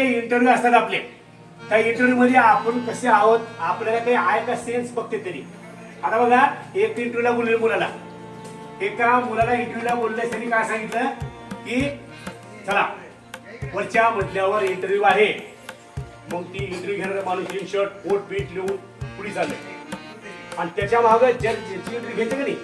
ते इंटरव्ह्यू असतात आपले. त्या इंटरव्ह्यू मध्ये आपण कसे आहोत आपल्याला काही आहे का सेन्स बघते तरी. आता बघा एक इंटरव्ह्यूला बोलले मुलाला. एका मुलाला इंटरव्ह्यूला बोलले त्यांनी काय सांगितलं? की चला वरच्या मजल्यावर इंटरव्ह्यू आहे. मग ती इंटरव्ह्यू घेणारा माणूस जीन शर्ट कोट पीठ लिहून पुढे चाललंय. आणि त्याच्या मागं जर ज्याची इंटरव्ह्यू घ्यायचे का नाही?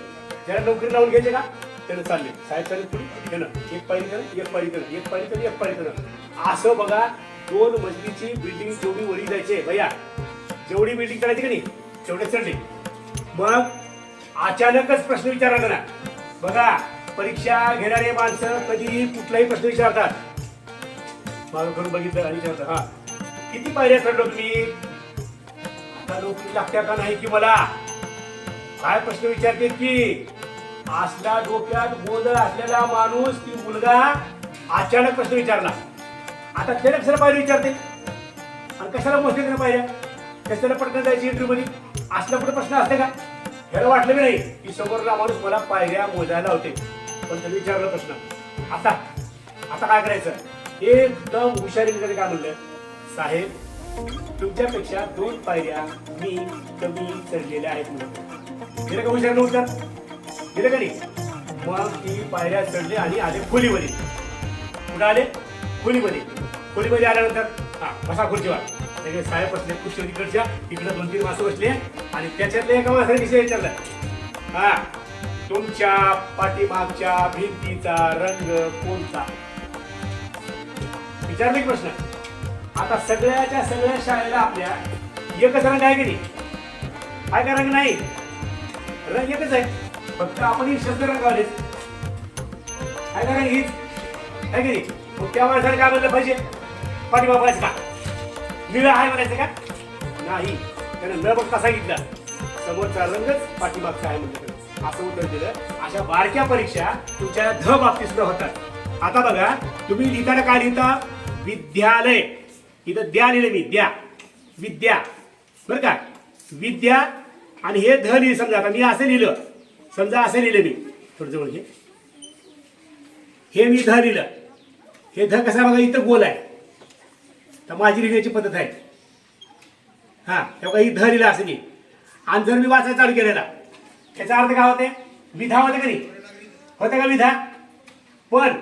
ज्याला नोकरी लावून घ्यायचे का? त्याला चालले साहेब चालले पुढे. घेणं एक पायरी करणं एक पायरी करणं एक पायरी करणं एक पायरी करणं असं बघा दोन मजलीची बिल्डिंग जेवढी वरी जायचे भैया. जेवढी बिल्डिंग करायची का नाही? तेवढे चढले मग अचानकच प्रश्न विचारला ना बघा परीक्षा घेणारे माणसं कधीही कुठलाही प्रश्न विचारतात. मागं करून बघितलं आणि विचारतात हा किती पायऱ्या चढलो तुम्ही? आता नोकरी लागत्या का नाही की मला? काय प्रश्न विचारते की? असला डोक्यात गोंधळ असलेला माणूस ती मुलगा अचानक प्रश्न विचारला. आता त्याला कशाला पायरी विचारते? आणि कशाला मोजते त्याला पायऱ्या कशाला पटकन जायची इंटरव्ह्यू मध्ये? असला कुठे प्रश्न असते का? ह्याला वाटलं बी नाही की समोरला माणूस मला पायऱ्या मोजायला होते. पण त्याने विचारला प्रश्न. आता आता काय करायचं? एकदम हुशारी त्याने काय म्हणलं? साहेब तुमच्यापेक्षा दोन पायऱ्या मी कमी चढलेल्या आहेत म्हणून. गेलं का हुशार उत्तर गेलं का नाही? मग ती पायऱ्या चढले आणि आले खोलीमध्ये. कुठं आले? खोलीमध्ये. खोलीमध्ये आल्यानंतर हा बसा खुर्चीवर. सगळे साहेब बसले खुर्ची तिकडच्या तिकडे दोन तीन माणसं बसले. आणि त्याच्यातले एका माणसाने विषय विचारला. हा तुमच्या पाठीमागच्या भिंतीचा रंग कोणता? विचारले प्रश्न. आता सगळ्याच्या सगळ्या शाळेला आपल्या एकच रंग आहे की नाही? काय का रंग नाही? रंग एकच आहे. फक्त आपण ही शब्द रंगावलेच. आहे का रंग हीच? आहे की नाही? मग त्या माणसाने काय म्हणलं पाहिजे? पाठीमाग पाहिजे का? निळा आहे म्हणायचं का? नाही. त्यानं न बघता सांगितलं. समोरचा रंगच पाठीमागचा आहे म्हणजे असं उत्तर दिलं. अशा बारक्या परीक्षा तुमच्या ध बाबतीत सुद्धा होतात. आता बघा तुम्ही लिहिताना काय लिहिता? विद्यालय. इथं द्या लिहिलं मी द्या. विद्या. बरं का? विद्या आणि हे ध लिहिलं समजा. आता मी असं लिहिलं. समजा असं लिहिलं मी. थोडं जवळ घे. हे मी ध लिहिलं. हे ध कसा बघा? इथं गोल आहे. तर माझी लिहिण्याची पद्धत आहे. हा तेव्हा ही ध लिहिलं असं मी. आणि जर मी वाचायला चालू केलेला त्याचा अर्थ काय होते? विधा होते का नाही? होते का विधा? पण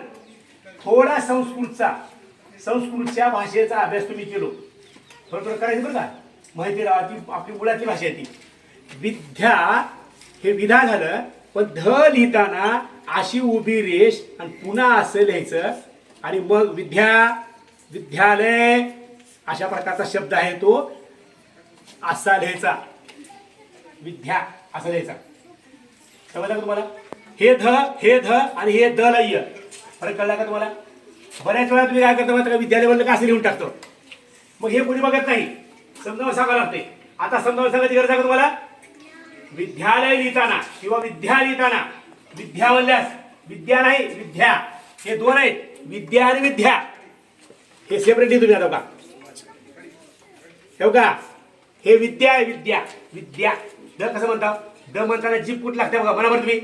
थोडा संस्कृतचा संस्कृतच्या भाषेचा अभ्यास तुम्ही केलो. थोडं थोडं करायचं बरं का? माहिती राहा ती आपली मुलाची भाषा आहे ती. विद्या हे विधा झालं पण ध लिहिताना अशी उभी रेष आणि पुन्हा असं लिहायचं आणि मग विद्या विद्यालय अशा प्रकारचा शब्द आहे तो असा लिहायचा. विद्या असा लिहायचा. समजलं का तुम्हाला? हे ध हे ध आणि हे द लय फरक कळला का तुम्हाला? बऱ्याच वेळा तुम्ही काय करता माहिती का? विद्यालय म्हणलं का असं लिहून टाकतो? मग हे कोणी बघत नाही. समजावून सांगावं लागते आता समजावून सांगायची गरज आहे का तुम्हाला? विद्यालय लिहिताना किंवा विद्या लिहिताना. विद्या म्हणल्यास विद्या नाही विद्या. हे दोन आहेत. विद्या आणि विद्या. हे सेपरेटली तुम्ही आता का ठेव का हे विद्या आहे विद्या. विद्या. द कसं म्हणता? द म्हणताना जीप कुठ लागते बघा. बरोबर तुम्ही?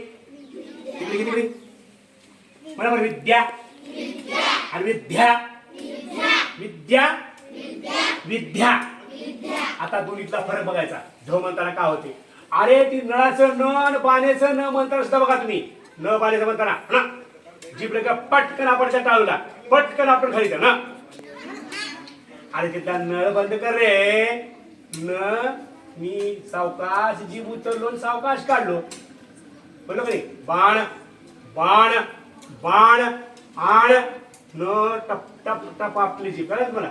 तिकडे किती तिकडे विद्या. आणि विद्या. विद्या. विद्या. आता दोन्हीतला फरक बघायचा. ध म्हणताना का होते? अरे ती नळाचं न आणि पाण्याचं न म्हणताना सुद्धा बघा तुम्ही. न पाण्याचं म्हणताना. ना जीभ का पटकन आपण त्या टाळूला. पटकन आपण खाली ना अरे तिथला नळ बंद कर रे. न मी सावकाश जीव उचललो सावकाश काढलो. बरोबर का बाण बाण बाण आण. न टप टप टप आपली जीभ. कळत मला